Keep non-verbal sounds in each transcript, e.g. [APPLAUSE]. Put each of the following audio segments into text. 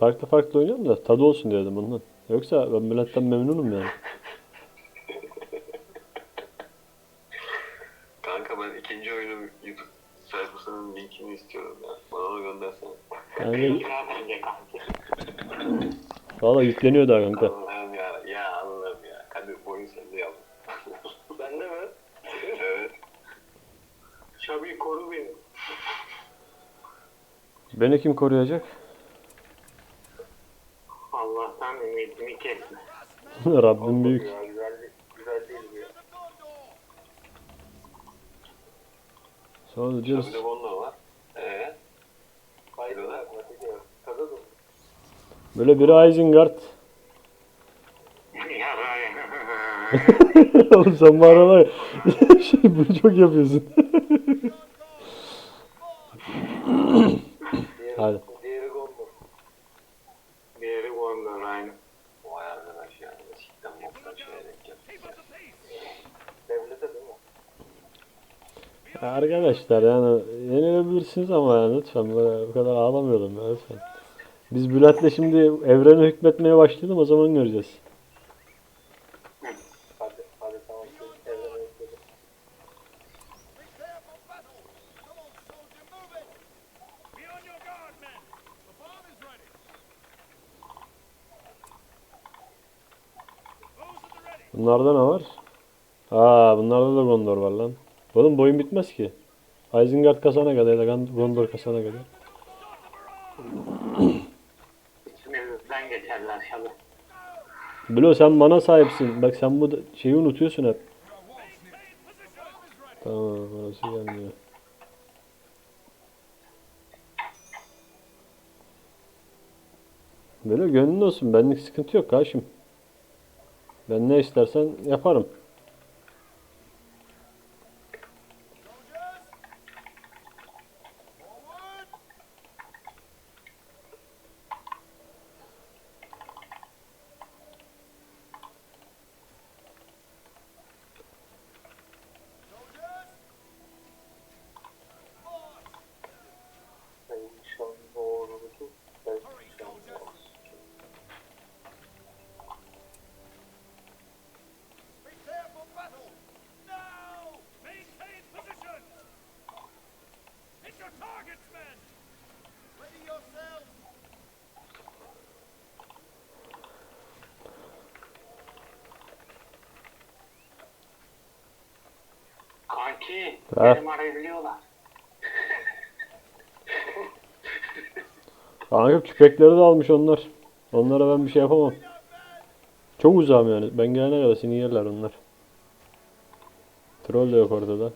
farklı farklı oynuyorum da tadı olsun diye dedim ondan. Yoksa ben Bülent'ten memnunum yani. Kanka ben ikinci oyunu YouTube sayfasının linkini istiyorum ya. Bana onu göndersene. Yani valla yükleniyor daha kanka. Allah'ım ya. Ya Allah'ım ya. Kadir bu oyun sende yavrum. [LAUGHS] Bende mi? evet. Şabi koru beni. Beni kim koruyacak? Rabbim büyük. Ya, güzel, güzel değil bu ya. Sonra Bir diyoruz. da. Böyle biri Isengard. [LAUGHS] Oğlum sen bu aralar [LAUGHS] şey bunu çok yapıyorsun. Hadi. Arkadaşlar yani yenilebilirsiniz ama yani lütfen böyle bu kadar ağlamayalım ya lütfen. Biz Bülent'le şimdi evrene hükmetmeye başladım o zaman göreceğiz. Bunlarda ne var? Aa bunlarda da Gondor var lan. Oğlum boyun bitmez ki. Isengard kasana kadar ya da Gondor kasana kadar. İçimizden geçerler şalı. Bilo sen bana sahipsin. Bak sen bu şeyi unutuyorsun hep. Tamam orası gelmiyor. Böyle gönlün olsun. Benlik sıkıntı yok karşım. Ben ne istersen yaparım. Kanki, Ha. benim arayabiliyorlar. [LAUGHS] Kanka küpekleri de almış onlar. Onlara ben bir şey yapamam. Çok uzağım yani. Ben gelene kadar seni yerler onlar. Troll de yok ortada.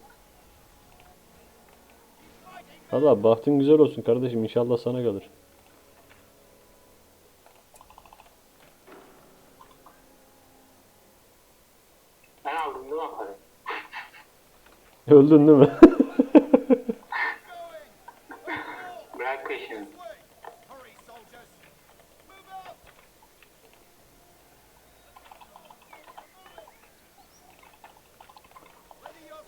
Valla bahtın güzel olsun kardeşim. İnşallah sana kalır. Ben aldım değil mi parayı? Öldün değil mi? [LAUGHS] Bırak peşimi.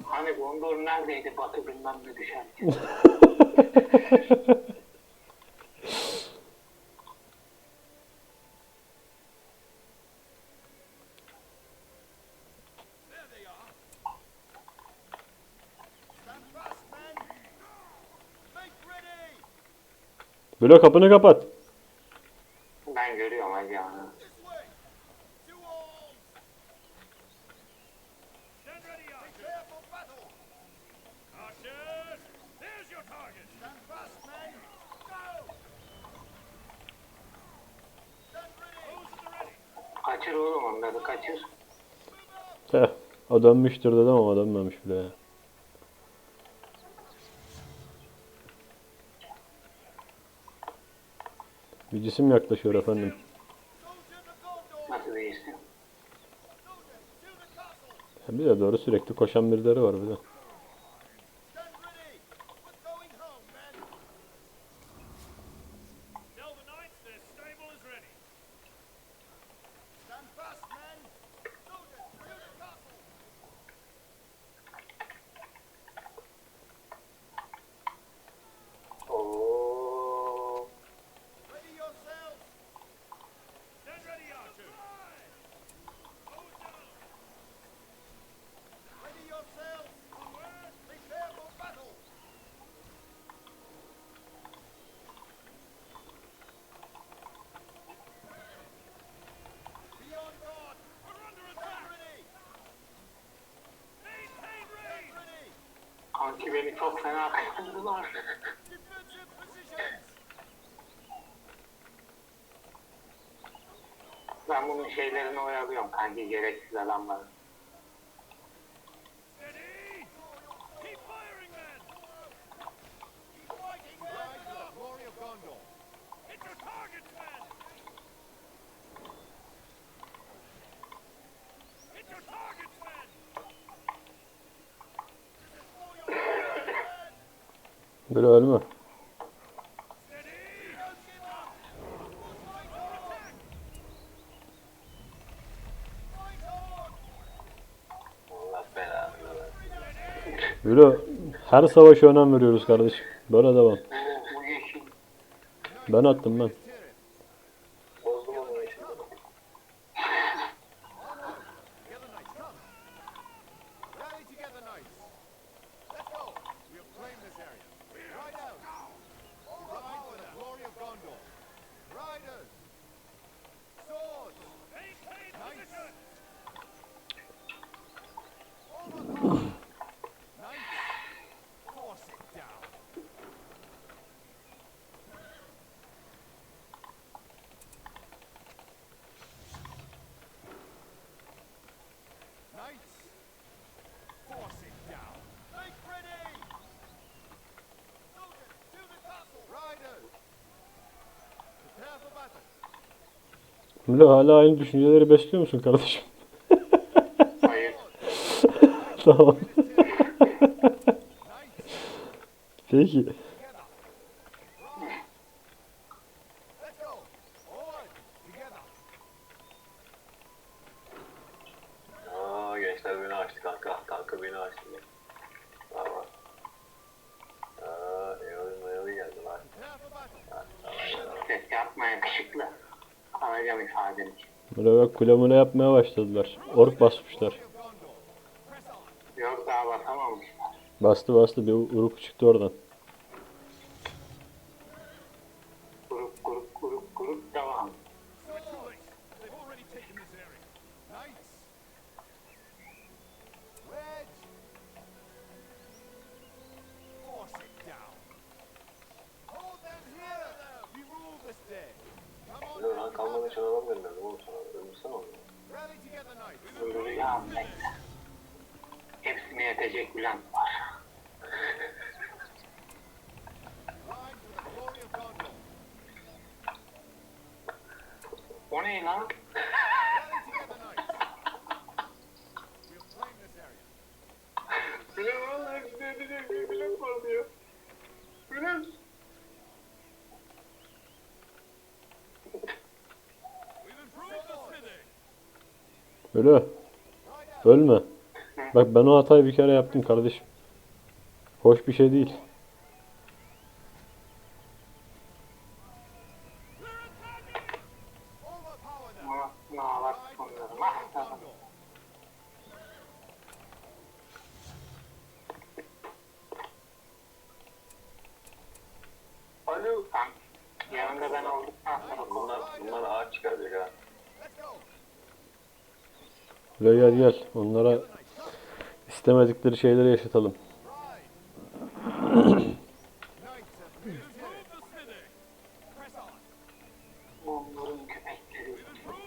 Hani Gondor neredeydi batı bilmem ne düşen. [LAUGHS] Go! Stand ready! Those at the ready! Kaçır oğlum onları kaçır. Heh, o dönmüştür dedim ama dönmemiş bile ya. Bir cisim yaklaşıyor efendim. Nasıl Bir de doğru sürekli koşan birileri var bir de. Çünkü beni çok fena positions. Ben bunun şeylerini oyalıyorum kanki gereksiz adamları. Belanı versin. Böyle her savaşa önem veriyoruz kardeşim. Böyle devam. Ben attım ben. Böyle hala aynı düşünceleri besliyor musun kardeşim? hayır. [LAUGHS] tamam. Peki. Together. Ride. Let's go. Forward. Together. Aa gençler beni açtı kanka. Kanka beni açtı. Bravo. Aa eyalı mayalı geldi lan. Prepare for battle. Ha, tamam, ya. Ses yapma yakışıklı. Alacağım ifadeni. Mule yapmaya başladılar. Ork basmışlar. Yok daha basamamış. Bastı bastı bir uruk çıktı oradan. Ne lan? Bülent valla hepsini edecek bir Bülent var diyor. Böyle. Ölme. Bak ben o hatayı bir kere yaptım kardeşim. Hoş bir şey değil. Tam yanında ben olduktan sonra Bunlar, bunlar ağaç çıkaracak ha. Gel gel. Onlara istemedikleri şeyleri yaşatalım.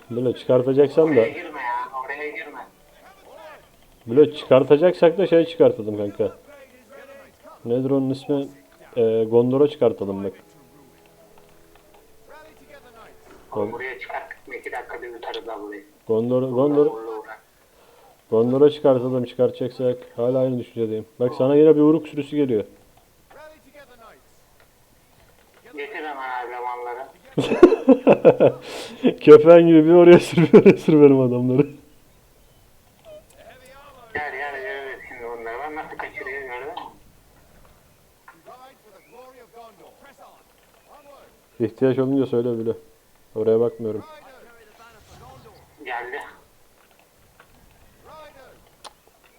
Böyle çıkartacaksam da böyle çıkartacaksak da şey çıkartalım kanka. Nedir onun ismi? Ee, Gondor'a çıkartalım bak. Oğlum buraya çıkarttık mı iki dakikada yutarız ablayı. Gondor, Gondor. Gondor'a çıkartalım çıkartacaksak. Hala aynı düşüncedeyim. Bak sana yine bir uruk sürüsü geliyor. Rally together, knights. Getir hemen elemanları. [LAUGHS] Köpeğin gibi bir oraya sür oraya sür benim adamları. Gel gel gel şimdi bunları ben nasıl kaçırıyor gördün mü? Ride for the glory of Gondor. Press on. Onward. İhtiyaç olunca söyle bile. Oraya bakmıyorum. Geldi.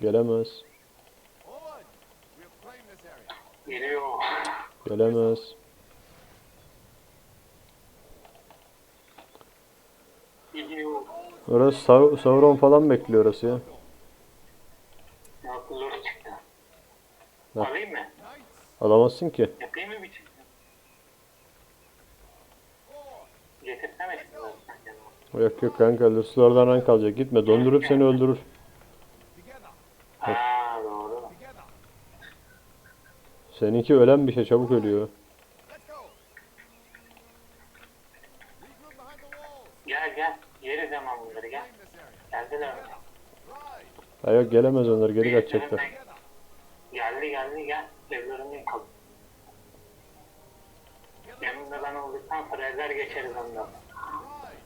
Gelemez. Geliyor. Gelemez. Gidiyor. Orası Sau- Sauron falan bekliyor orası ya. Alayım mı? Alamazsın ki. Yapayım mı bir çift? Getirsene şimdi sen yanıma. Yok yok kanka Luslardan rank alacak. Gitme dondurup seni öldürür. Haa doğru. Seninki ölen bir şey çabuk ölüyor. Gel gel. Yeriz hemen bunları gel. Geldiler mi? Ha yok gelemez onlar geri kaçacaklar. Together. Geldi geldi gel. Evlerini yıkalım. Yanında ben olduktan sonra ezer geçeriz ondan. Right.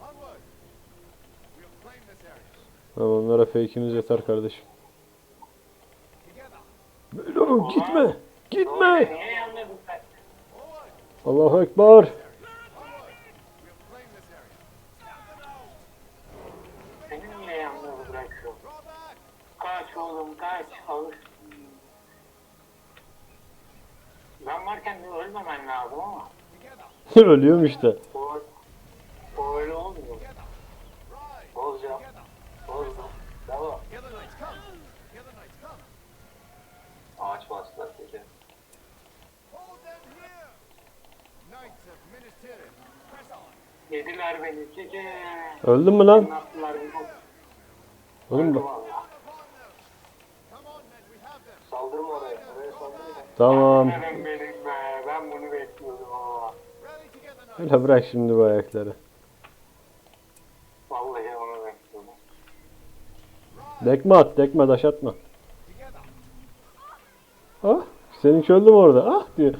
Onward. We'll claim this area. Tamam onlara fake'imiz yeter kardeşim. Bilo gitme. Gitme. Allahu Ekber. Kaç oğlum kaç. Ben varken de ölmemen lazım ama. [LAUGHS] Ölüyorum işte. O, o öyle olmuyor. Together. Right. Bozacağım. Together. Bozdum. Devam. Together, knights, come. Together, knights, come. Ağaç bastılar peki. Hold them here. Knights of Minas Tirith. Press Yediler beni. Cici. Öldün mü lan? Ne yaptılar beni? Oğlum them. Saldırma oraya. Oraya saldırma. Tamam. Benim benim be. Ben bunu bekliyordum ama. Öyle bırak şimdi bu ayakları. Vallahi onu bekliyordum. Dekme at, dekme taş atma. Ah, seninki öldü mü orada? Ah diyor.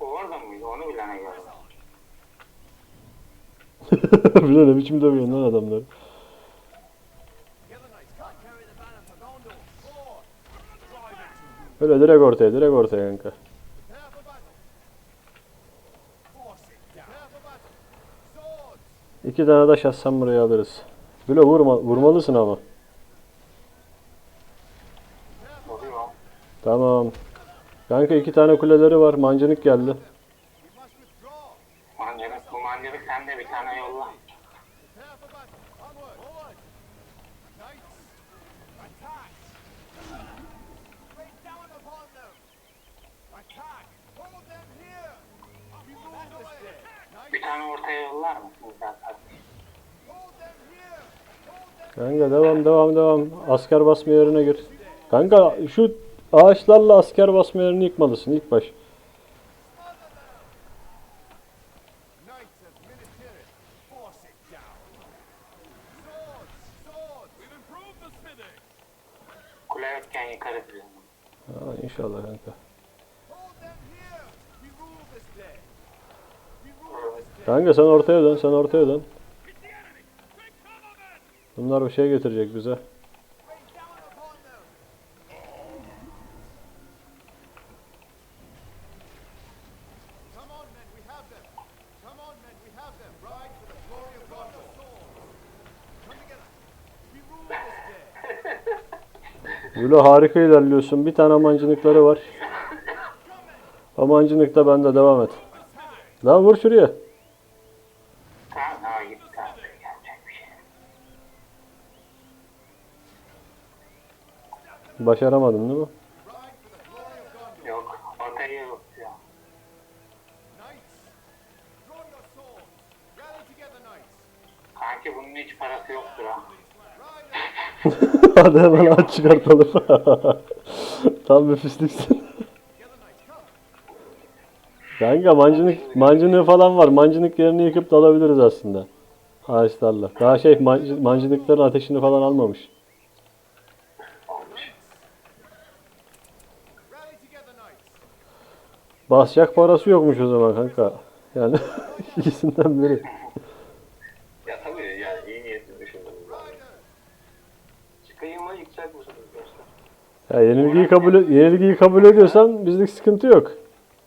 O orada mıydı? Onu bilene göre. [LAUGHS] Bir de ne biçim dövüyorsun lan adamları. Öyle direkt ortaya, direkt ortaya kanka. İki tane taş atsan buraya alırız. Böyle vurma, vurmalısın ama. Tamam. Kanka iki tane kuleleri var. Mancınık geldi. Kanka devam devam devam. Asker basma yerine gir. Kanka şu ağaçlarla asker basma yerini yıkmalısın ilk baş. Kule yokken yıkarız biz. Ha, inşallah kanka. Kanka sen ortaya dön, sen ortaya dön. Bunlar bir şey getirecek bize. Böyle harika ilerliyorsun. Bir tane mancınıkları var. O mancınıkta bende devam et. Lan vur şuraya. Tamam, ha gitti artık. Yapacak bir şey. yok. Başaramadın değil mi? Yok, ortaya yok ya. Kanki bunun hiç parası yoktur ha. [LAUGHS] Hadi hemen aç çıkartalım. [LAUGHS] Tam bir pisliksin. Kanka mancınık, mancınığı falan var. Mancınık yerini yıkıp da alabiliriz aslında. Ağaçlarla. Daha şey mancı- mancınıkların ateşini falan almamış. Olmuş. Rally together, knights. Basacak parası yokmuş o zaman kanka. Yani [LAUGHS] ikisinden biri. Ya tabii yani iyi niyetli düşündüm. Çıkayım mı yıkacak mısınız gençler? Ya yenilgiyi kabul yenilgiyi kabul ediyorsan bizlik sıkıntı yok.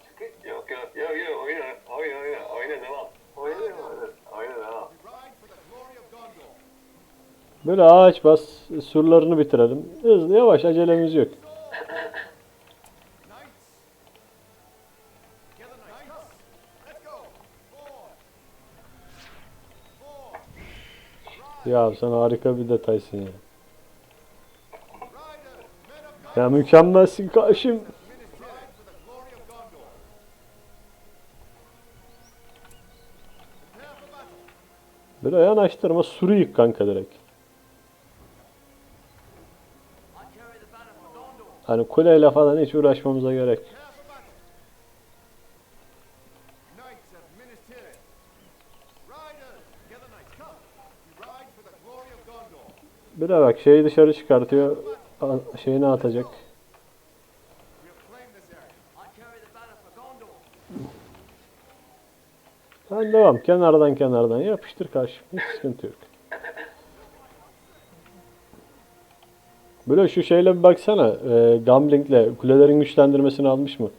Çıkın. Yok yok yok yok oyna oyna oyna oyna devam. Oyna oyna oyna devam. We ride for the glory of Gondor. Böyle ağaç bas, surlarını bitirelim. Hızlı yavaş acelemiz yok. [LAUGHS] Ya sen harika bir detaysın ya. Ya mükemmelsin karşım. Böyle yanaştırma suru yık kanka direkt. Hani kuleyle falan hiç uğraşmamıza gerek. Bir bak şeyi dışarı çıkartıyor. Şeyini atacak. Sen devam. Kenardan kenardan yapıştır karşı. Hiç sıkıntı yok. Böyle şu şeyle bir baksana. E, Gambling'le kulelerin güçlendirmesini almış mı?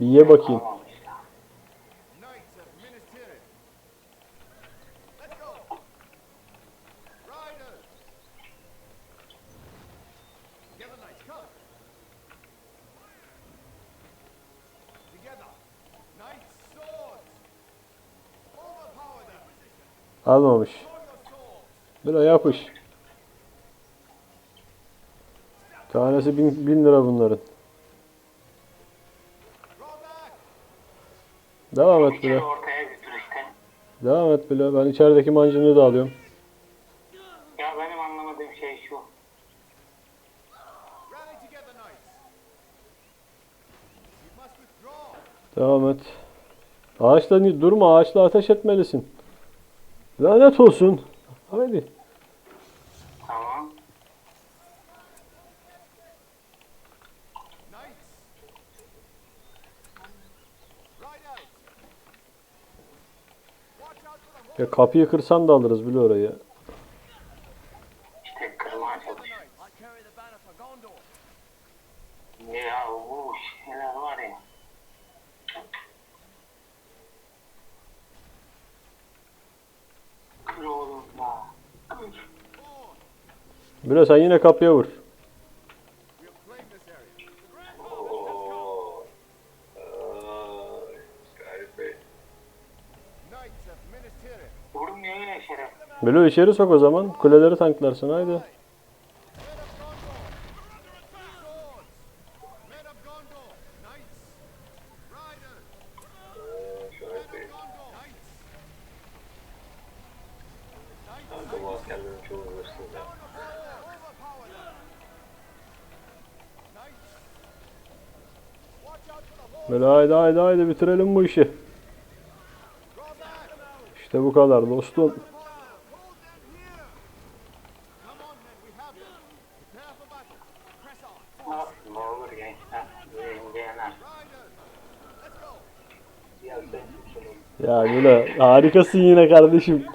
Bir ye bakayım. Almamış ya. Knights of Minas Tirith. Let's go. Riders. Together knights, come. Together. Knights, swords. Overpower them. Almamış. Böyle yapış. Tanesi bin, bin lira bunların. Devam et bile. Devam et bile. Ben içerideki mancınığı da alıyorum. Ya benim anlamadığım şey şu. Devam et. Ağaçla ni- durma. Ağaçla ateş etmelisin. Lanet olsun. Haydi. Tamam. Ya kapıyı kırsan da alırız bile orayı. İşte kırmaya çalış. I carry the banner for Gondor. Ya bu şeyler var ya. Kır oğlum ya. Kır. Bile sen yine kapıya vur. We'll claim this area. Oo. Ay, Galip Bey. Knights of Minas Tirith. Vurmuyor ya şeref. Bilo içeri sok o zaman. Kuleleri tanklarsın haydi. Men of Gondor. Swords. Men of Gondor. Knights. Riders. Ee, Şahit Bey. Men of Gondor. Knights. Knights. Kanka bu askerlerin çoğu hırsız ya. Overpower them. Knights. Watch out for the horde. Böyle haydi haydi haydi bitirelim bu işi. İşte bu kadar dostum. Ya Bilo harikasın yine kardeşim.